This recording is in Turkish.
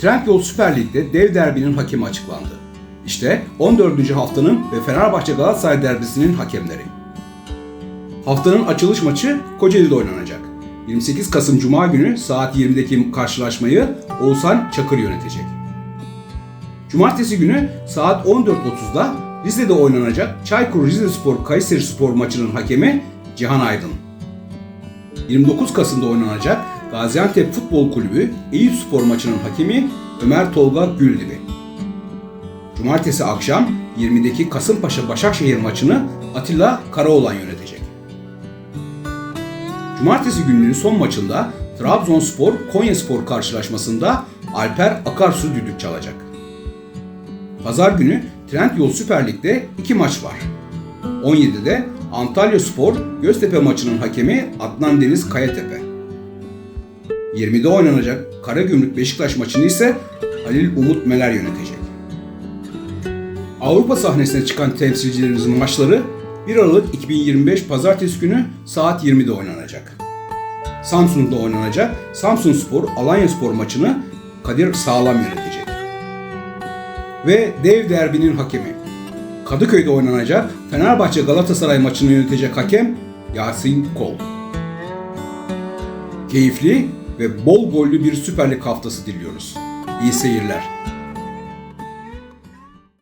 Trendyol Süper Lig'de dev derbinin hakemi açıklandı. İşte 14. haftanın ve Fenerbahçe Galatasaray derbisinin hakemleri. Haftanın açılış maçı Kocaeli'de oynanacak. 28 Kasım Cuma günü saat 20'deki karşılaşmayı Oğuzhan Çakır yönetecek. Cumartesi günü saat 14.30'da Rize'de oynanacak Çaykur Rizespor Kayseri Spor maçının hakemi Cihan Aydın. 29 Kasım'da oynanacak Gaziantep Futbol Kulübü Eyüp Spor maçının hakemi Ömer Tolga Güldibi. Cumartesi akşam 20'deki Kasımpaşa Başakşehir maçını Atilla Karaoğlan yönetecek. Cumartesi gününün son maçında Trabzonspor Konyaspor karşılaşmasında Alper Akarsu düdük çalacak. Pazar günü Trendyol Süper Lig'de iki maç var. 17'de Antalya Spor Göztepe maçının hakemi Adnan Deniz Kayatepe. 20'de oynanacak Karagümrük Beşiktaş maçını ise Halil Umut Meler yönetecek. Avrupa sahnesine çıkan temsilcilerimizin maçları 1 Aralık 2025 Pazartesi günü saat 20'de oynanacak. Samsun'da oynanacak Samsun Spor Alanya Spor maçını Kadir Sağlam yönetecek. Ve dev derbinin hakemi. Kadıköy'de oynanacak Fenerbahçe Galatasaray maçını yönetecek hakem Yasin Kol. Keyifli ve bol gollü bir Süper Lig haftası diliyoruz. İyi seyirler.